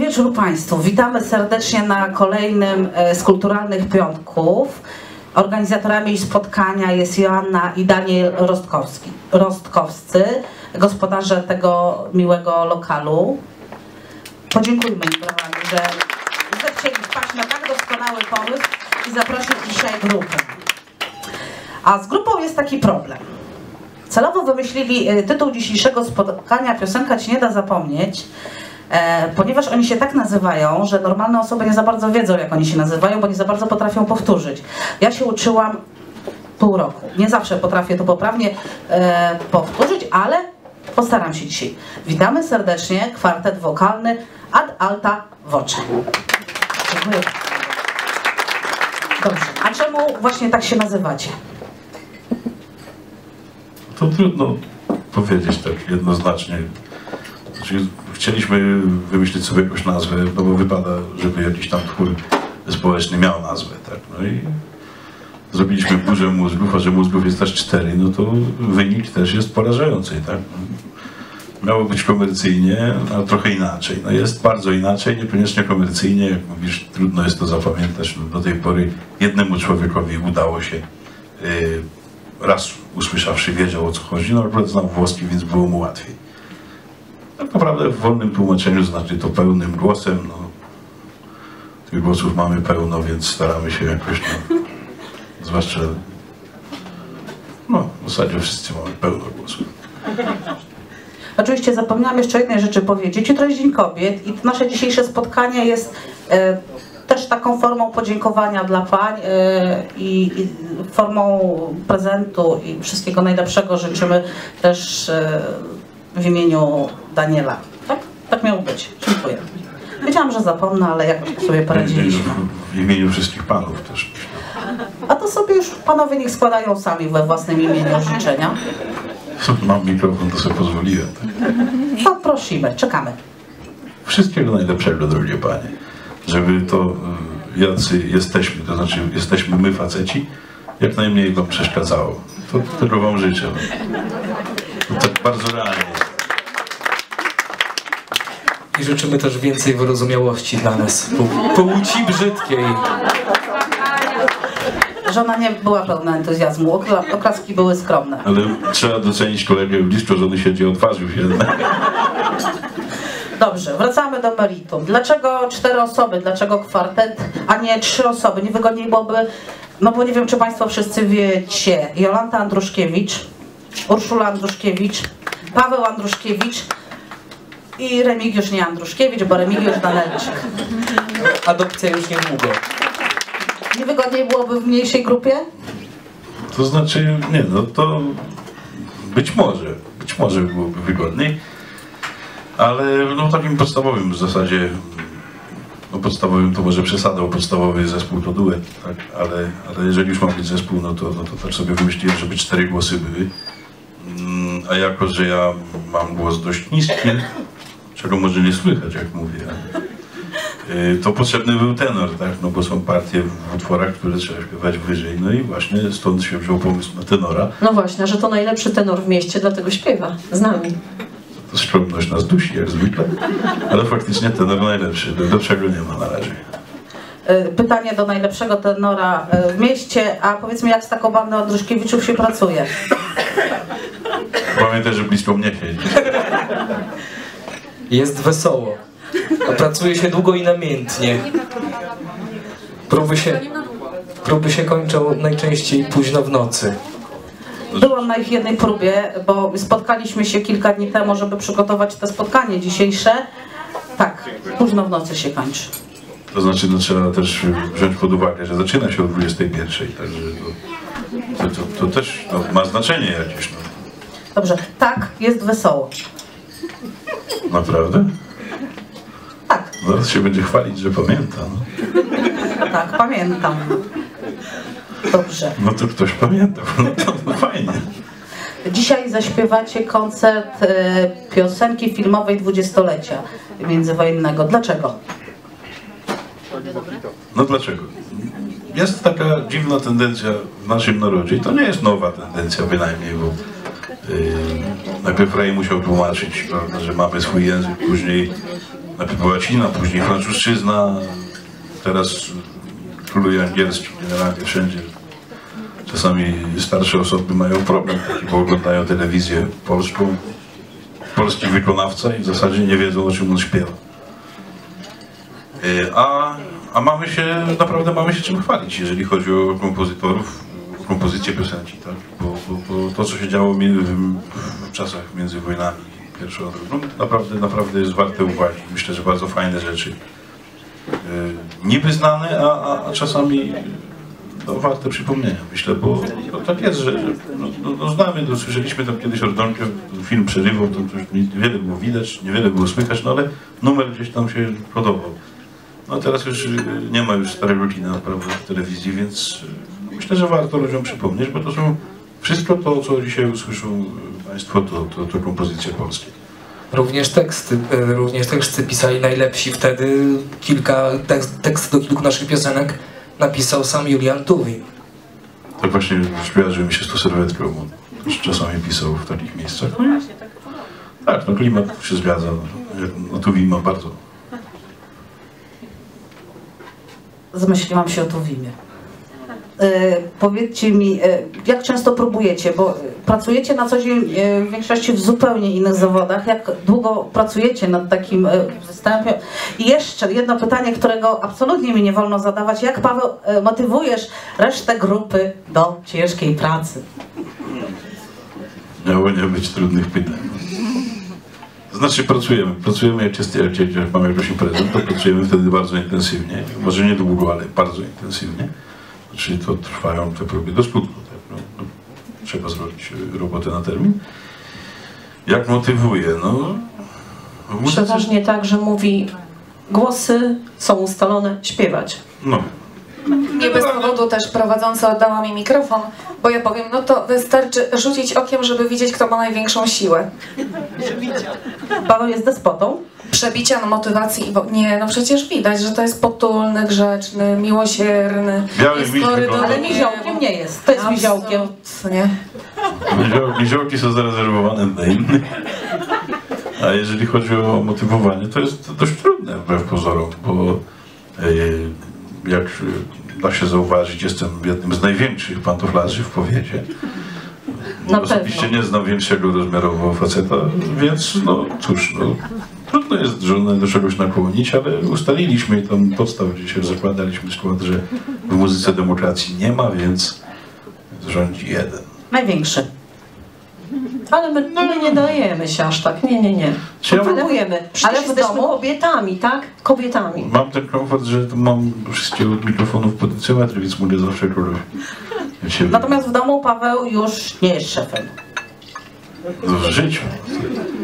wieczór Państwu. Witamy serdecznie na kolejnym e, z kulturalnych piątków. Organizatorami spotkania jest Joanna i Daniel Rostkowski, Rostkowscy, gospodarze tego miłego lokalu. Podziękujmy im brawami, że zechcieli wpaść na tak doskonały pomysł i zaprosić dzisiaj grupę. A z grupą jest taki problem. Celowo wymyślili e, tytuł dzisiejszego spotkania Piosenka Ci nie da zapomnieć, ponieważ oni się tak nazywają, że normalne osoby nie za bardzo wiedzą, jak oni się nazywają, bo nie za bardzo potrafią powtórzyć. Ja się uczyłam pół roku. Nie zawsze potrafię to poprawnie e, powtórzyć, ale postaram się dzisiaj. Witamy serdecznie, kwartet wokalny Ad Alta Voce. Dziękuję. Dobrze, a czemu właśnie tak się nazywacie? To trudno powiedzieć tak jednoznacznie. Znaczy, chcieliśmy wymyślić sobie jakąś nazwę, no bo wypada, żeby jakiś tam twór społeczny miał nazwę, tak? No i zrobiliśmy burzę mózgów, a że mózgów jest aż cztery, no to wynik też jest porażający, tak? Miało być komercyjnie, a trochę inaczej. No jest bardzo inaczej, niekoniecznie komercyjnie, jak mówisz, trudno jest to zapamiętać. No do tej pory jednemu człowiekowi udało się yy, raz usłyszawszy wiedział o co chodzi, no akurat znał włoski, więc było mu łatwiej. Tak naprawdę w wolnym tłumaczeniu znaczy to pełnym głosem, no tych głosów mamy pełno, więc staramy się jakoś, no, zwłaszcza, no w zasadzie wszyscy mamy pełno głosów. Oczywiście zapomniałam jeszcze jednej rzeczy powiedzieć. Jutro jest Dzień Kobiet i nasze dzisiejsze spotkanie jest e, też taką formą podziękowania dla pań e, i, i formą prezentu i wszystkiego najlepszego życzymy też e, w imieniu Daniela. Tak? Tak miało być. Dziękuję. Wiedziałam, że zapomnę, ale jakoś sobie poradziliśmy. W imieniu wszystkich panów też. A to sobie już panowie niech składają sami we własnym imieniu życzenia. Mam mikrofon, to sobie pozwoliłem. Tak? To prosimy, czekamy. Wszystkiego najlepszego, drogie panie. Żeby to, y, jacy jesteśmy, to znaczy jesteśmy my faceci, jak najmniej wam przeszkadzało. To tego wam życzę. To tak bardzo realnie. I życzymy też więcej wyrozumiałości dla nas, płci brzydkiej. Żona nie była pełna entuzjazmu, okla- oklaski były skromne. Ale trzeba docenić kolegę blisko, żony siedzi, odważył się. Dobrze, wracamy do meritum. Dlaczego cztery osoby, dlaczego kwartet, a nie trzy osoby? Niewygodniej byłoby, no bo nie wiem, czy Państwo wszyscy wiecie, Jolanta Andruszkiewicz, Urszula Andruszkiewicz, Paweł Andruszkiewicz i Remigiusz nie Andruszkiewicz, bo Remigiusz Danelczyk. Adopcja już niedługo. Niewygodniej byłoby w mniejszej grupie? To znaczy, nie no, to być może, być może byłoby wygodniej, ale no w takim podstawowym w zasadzie, no podstawowym to może przesadą, podstawowy zespół to duet, tak, ale, ale jeżeli już ma być zespół, no to, no to tak sobie wymyśliłem, żeby cztery głosy były, Mm, a jako, że ja mam głos dość niski, czego może nie słychać, jak mówię, y, to potrzebny był tenor, tak? No bo są partie w utworach, które trzeba śpiewać wyżej. No i właśnie stąd się wziął pomysł na tenora. No właśnie, że to najlepszy tenor w mieście, dlatego śpiewa z nami. To skromność nas dusi, jak zwykle. Ale faktycznie tenor najlepszy. Do czego nie ma na razie. Y, Pytanie do najlepszego tenora y, w mieście, a powiedzmy jak z taką bandą Andruszkiewiczów się pracuje? Pamiętaj, że blisko mnie siedzi. Jest wesoło. A pracuje się długo i namiętnie. Próby się, próby się kończą najczęściej późno w nocy. Byłam na ich jednej próbie, bo spotkaliśmy się kilka dni temu, żeby przygotować to spotkanie dzisiejsze. Tak, późno w nocy się kończy. To znaczy, no, trzeba też wziąć pod uwagę, że zaczyna się o 21, także to, to, to, to też no, ma znaczenie jakieś. No. Dobrze, tak, jest wesoło. Naprawdę? Tak, Zaraz się będzie chwalić, że pamięta. No, tak, pamiętam. Dobrze. no to ktoś pamięta. No to no, fajnie. Dzisiaj zaśpiewacie koncert e, piosenki filmowej dwudziestolecia międzywojennego. Dlaczego? No dlaczego? Jest taka dziwna tendencja w naszym narodzie i to nie jest nowa tendencja bynajmniej, bo najpierw Rej musiał tłumaczyć, prawda, że mamy swój język, później Najpierw była Cina, później francuszczyzna, teraz króluje angielski generalnie wszędzie. Czasami starsze osoby mają problem bo oglądają telewizję polską, polski wykonawca i w zasadzie nie wiedzą o czym on śpiewa. Y, A, a mamy się, naprawdę mamy się czym chwalić, jeżeli chodzi o kompozytorów, kompozycję piosenki, tak? Bo, bo, bo to, co się działo w, czasach między wojnami pierwszą a drugą, naprawdę, naprawdę jest warte uwagi. Myślę, że bardzo fajne rzeczy. Y, Niby znane, a, a, czasami no, warte przypomnienia, myślę, bo no, tak jest, że że, no, no, no, znamy, no, słyszeliśmy tam kiedyś o Donkę, film przerywał, to, niewiele było widać, niewiele było słychać, no ale numer gdzieś tam się podobał. No teraz już y, nie ma już starej rodziny naprawdę w telewizji, więc y, myślę, że warto ludziom przypomnieć, bo to są wszystko to, co dzisiaj usłyszą Państwo, to, to, to kompozycje polskie. Również teksty, e, również teksty pisali najlepsi wtedy. Kilka tekst, teksty do kilku naszych piosenek napisał sam Julian Tuwim. Tak właśnie śmiało mi się z tą serwetką, bo czasami pisał w takich miejscach. No i, tak, no klimat się zgadza. No tu ma bardzo. Zmyśliłam się o Tuwimie. E, powiedzcie mi, e, jak często próbujecie, bo pracujecie na co dzień e, w większości w zupełnie innych zawodach. Jak długo pracujecie nad takim występem? I jeszcze jedno pytanie, którego absolutnie mi nie wolno zadawać. Jak Paweł motywujesz resztę grupy do ciężkiej pracy? Miało nie być trudnych pytań. Znaczy pracujemy, pracujemy jak, jest, jak, mamy jakąś imprezę, to pracujemy wtedy bardzo intensywnie. Może nie długo, ale bardzo intensywnie. Czyli to trwają te próby do skutku. Tak? No, no, trzeba zrobić y, robotę na termin. Jak motywuje? No, Przeważnie tak, że mówi głosy są ustalone, śpiewać. No, Nie bez powodu też prowadząca oddała mi mikrofon, bo ja powiem, no to wystarczy rzucić okiem, żeby widzieć, kto ma największą siłę. Paweł jest despotą. Przebicia na motywacji. Nie, no przecież widać, że to jest potulny, grzeczny, miłosierny. Biały jest miś skory do wygląda. Ale gniewu. niziołkiem nie jest. To jest. Absolutnie. Nizioł- Niziołki są zarezerwowane dla innych. A jeżeli chodzi o motywowanie, to jest to dość trudne wbrew pozorom, bo e, jak da się zauważyć, jestem jednym z największych pantoflarzy w powiecie. Na Osobiście pewno. nie znam większego rozmiarowo faceta, więc no cóż, no, trudno jest żonę do czegoś nakłonić, ale ustaliliśmy i tam podstaw, gdzie się zakładaliśmy skład, że w muzyce demokracji nie ma, więc rządzi jeden. Największy. Ale my, my nie dajemy się aż tak. Nie, nie, nie. Próbujemy. Ale w jesteśmy domu? kobietami, tak? Kobietami. Mam ten komfort, że mam wszystkie od mikrofonów potencjometry, więc mogę zawsze kogoś Natomiast w domu Paweł już nie jest szefem. W życiu.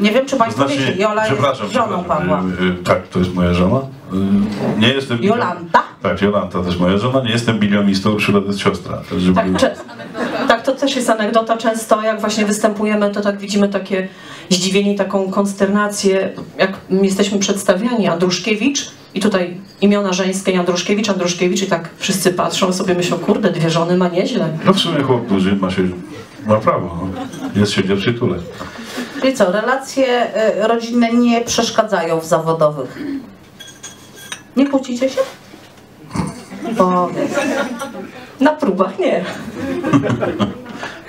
Nie wiem, czy Państwo Znaczy, wiecie, Jola przepraszam, jest żoną Pawła. y, y, tak, to jest moja żona. Y, Nie jestem... Jolanta? Tak, Jolanta to jest moja żona. Nie jestem bilionistą, Urszula to jest siostra. Tak, żeby... Tak, cze- tak, to też jest anegdota. Często jak właśnie występujemy, to tak widzimy takie zdziwienie, i taką konsternację, jak jesteśmy przedstawiani, Andruszkiewicz i tutaj imiona żeńskie, Andruszkiewicz, Andruszkiewicz i tak wszyscy patrzą sobie myślą, kurde, dwie żony ma nieźle. No w sumie chłop duży ma się... Ma prawo. No. Jest się gdzie przytulać. Czyli co, relacje y, rodzinne nie przeszkadzają w zawodowych? Nie kłócicie się? Powiedz. Na próbach nie.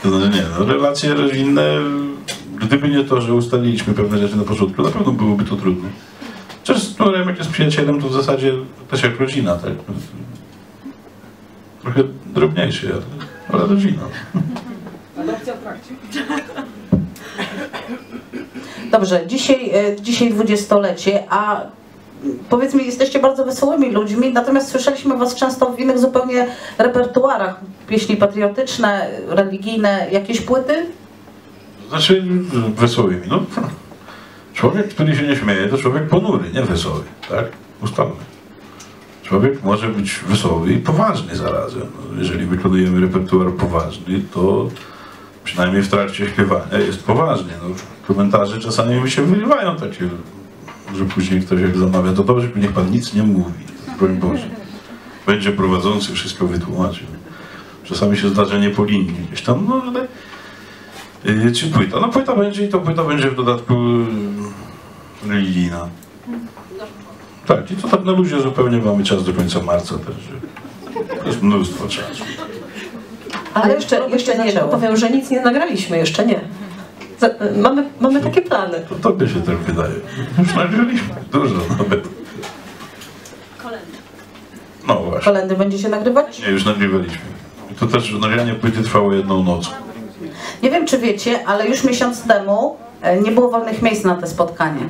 To znaczy nie, no, relacje rodzinne, gdyby nie to, że ustaliliśmy pewne rzeczy na początku, na pewno byłoby to trudne. Chociaż no, Remek jest przyjacielem, to w zasadzie też jak rodzina, tak? Trochę drobniejszy, ale, ale rodzina. Dobrze, dzisiaj, y, dzisiaj dwudziestolecie, a powiedz mi, jesteście bardzo wesołymi ludźmi, natomiast słyszeliśmy was często w innych zupełnie repertuarach. Pieśni patriotyczne, religijne, jakieś płyty? Znaczy wesołymi, no. Człowiek, który się nie śmieje, to człowiek ponury, nie wesoły, tak? Ustalmy. Człowiek może być wesoły i poważny zarazem. No, jeżeli wykonujemy repertuar poważny, to przynajmniej w trakcie śpiewania jest poważnie. No, komentarze czasami mi się wyrywają takie, że później ktoś jak zamawia, to dobrze, niech pan nic nie mówi. Broń Boże. Będzie prowadzący, wszystko wytłumaczył. Czasami się zdarza nie po linii gdzieś tam, no ale Yy, Czy płyta? No płyta będzie i to płyta będzie w dodatku yy, religijna. Tak, i to tak na luzie zupełnie mamy czas do końca marca też. jest mnóstwo czasu. Ale jeszcze, jeszcze nie, zaczęło. powiem, że nic nie nagraliśmy, jeszcze nie. Za, mamy, mamy takie plany. To tobie się tak wydaje. Już nagraliśmy dużo nawet. No właśnie. Kolendy będziecie nagrywać? Nie, już nagrywaliśmy. I to też nagranie płyty trwało jedną noc. Nie wiem, czy wiecie, ale już miesiąc temu e, nie było wolnych miejsc na te spotkanie.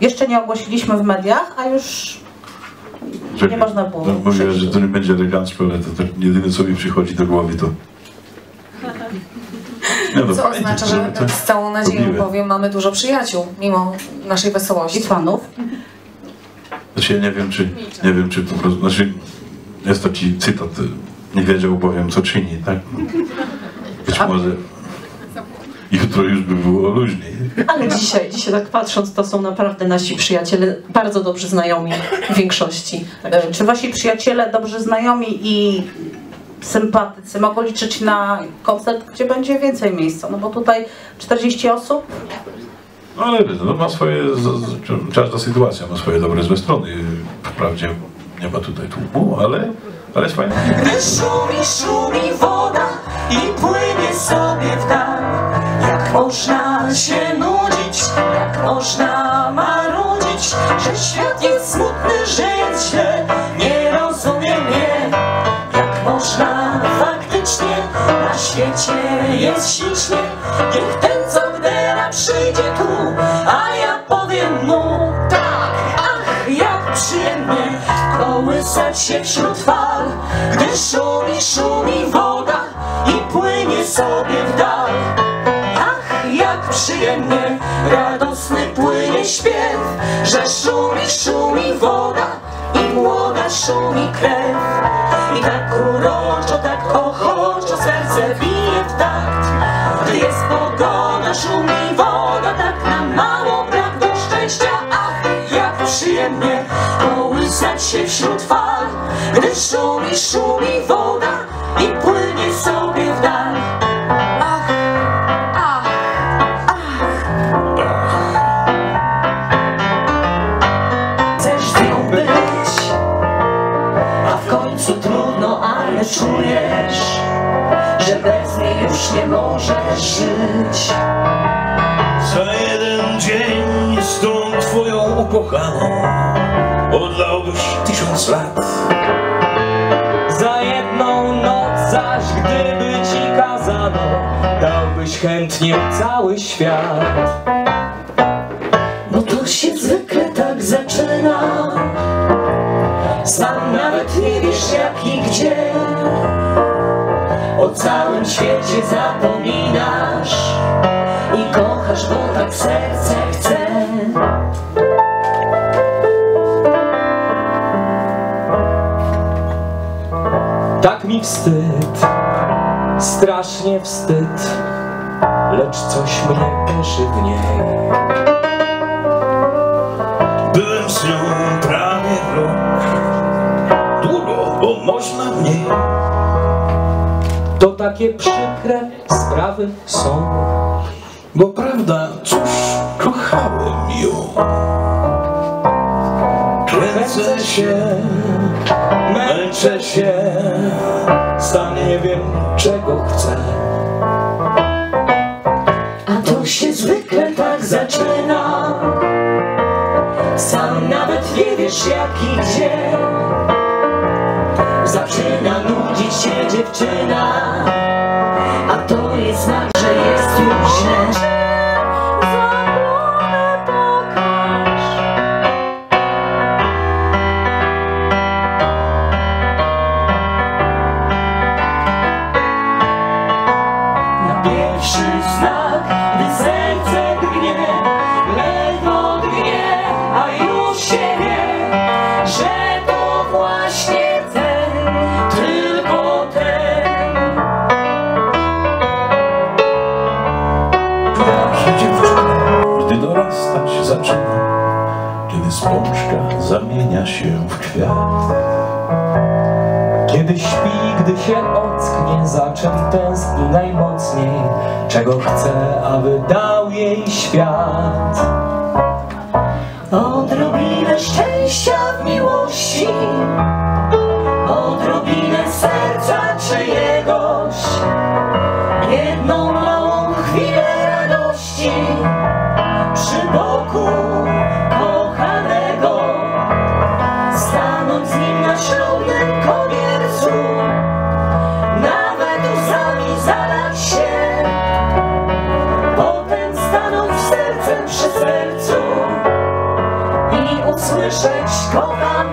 Jeszcze nie ogłosiliśmy w mediach, a już nie można było. No, że to nie będzie elegancko, ale to, to jedyne co mi przychodzi do głowy to... No, Co fajnie, oznacza, to- że to- z całą nadzieją powiem, mamy dużo przyjaciół, mimo naszej I wesołości. fanów. Znaczy ja nie wiem, czy, nie wiem, czy po prostu, znaczy jest taki cytat, nie wiedział bowiem co czyni, tak? Być może jutro już by było luźniej. Ale dzisiaj, dzisiaj tak patrząc, to są naprawdę nasi przyjaciele, bardzo dobrze znajomi w większości. E, Czy wasi przyjaciele, dobrzy znajomi i sympatycy mogą liczyć na koncert, gdzie będzie więcej miejsca? No bo tutaj 40 osób, No ale no, ma swoje, każda sytuacja ma swoje dobre, złe strony. Wprawdzie nie ma tutaj tłumu, ale, ale jest fajnie. Gdy szumi, szumi woda i płynie sobie w dal Jak można się nudzić, jak można marudzić Że świat jest smutny, że jest źle, nie rozumiem mnie. Jak można faktycznie na świecie jest ślicznie Niech ten co gdera przyjdzie tu, a ja powiem mu Tak, ach jak przyjemnie kołysać się wśród fal Gdy szumi, szumi woda i płynie sobie w dal jak przyjemnie, radosny płynie śpiew Że szumi, szumi woda i młoda szumi krew. I tak uroczo, tak ochoczo serce bije w takt. Gdy jest pogoda, szumi woda, tak nam mało brak do szczęścia. Ach, jak przyjemnie kołysać się wśród fal. Gdy szumi, szumi woda już nie możesz żyć. Za jeden dzień z tą twoją ukochaną Oddałbyś tysiąc lat. Za jedną noc zaś gdyby ci kazano Dałbyś chętnie cały świat. Bo to się zwykle tak zaczyna. Sam nawet nie wiesz jak i gdzie O całym świecie zapominasz I kochasz, bo tak serce chce. Tak mi wstyd, strasznie wstyd Lecz coś mnie peszy w niej. Byłem z nią prawie rok Długo, bo można mniej takie przykre sprawy są. Bo prawda, cóż, kochałem ją Kręcę się, Męczę się, sam nie wiem czego chcę. A to się zwykle tak zaczyna. Sam nawet nie wiesz jak i gdzie Zaczyna nudzić się dziewczyna śpi, gdy się ocknie, za czym tęskni najmocniej, czego chce, aby dał jej świat. Odrobinę szczęścia w miłości, odrobinę słyszeć, szkoda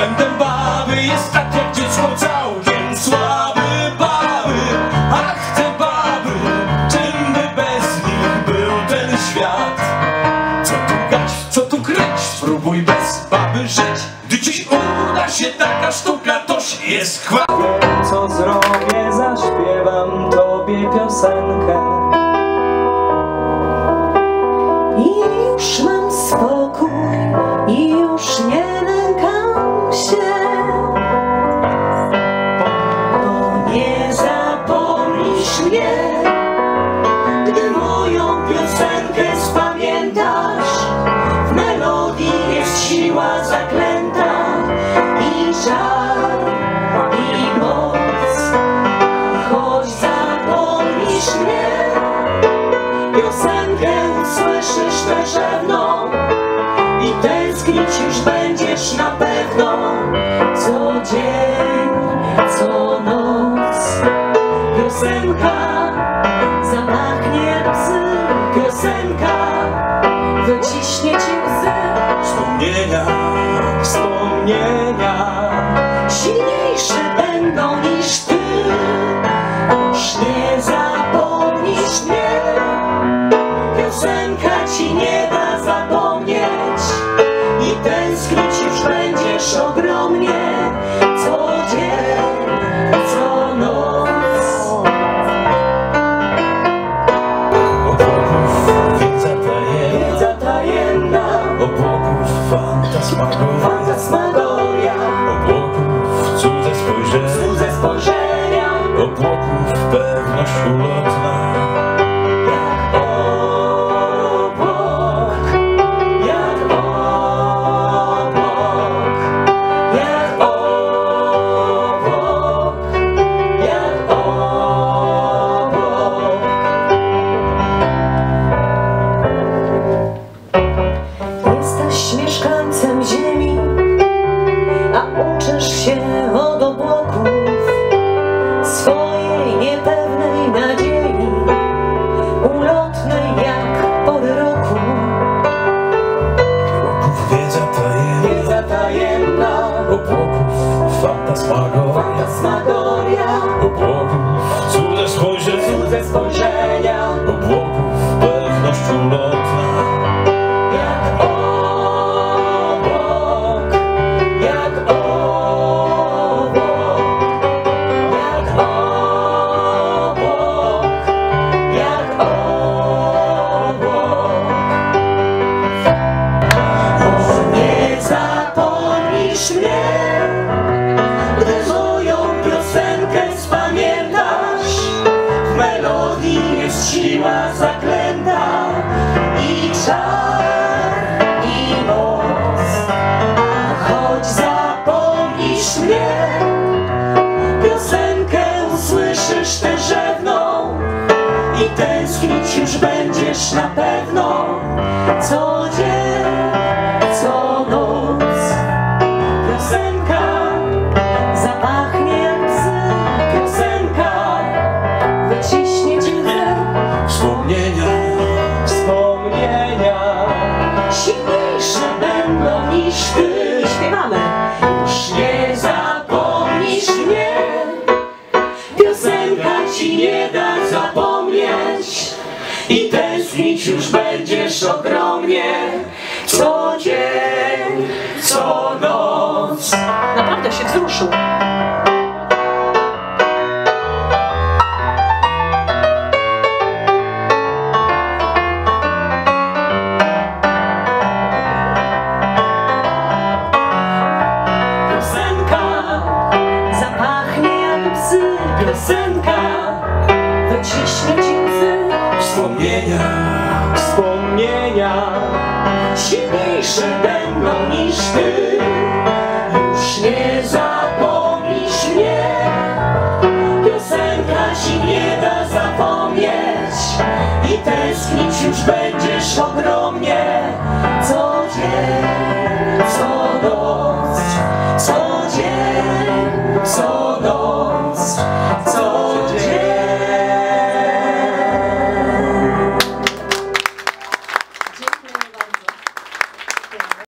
Względem baby jest tak jak dziecko całkiem słaby baby Ach te baby, czym by bez nich był ten świat? Co tu gać, co tu kryć, spróbuj bez baby żyć Gdy dziś uda się taka sztuka, toż jest chwała. Smagowaja, smagowaja będziesz na pewno Co dzień, będziesz ogromnie Co dzień, co noc. Naprawdę się wzruszył. Piosenka zapachnie jak psy. Piosenka wyciśnie ci łzy Wspomnienia promienia Silniejszy będą niż ty. Już nie zapomnisz mnie. Piosenka ci nie da zapomnieć. I tęsknić już będziesz ogromnie. Co dzień, co noc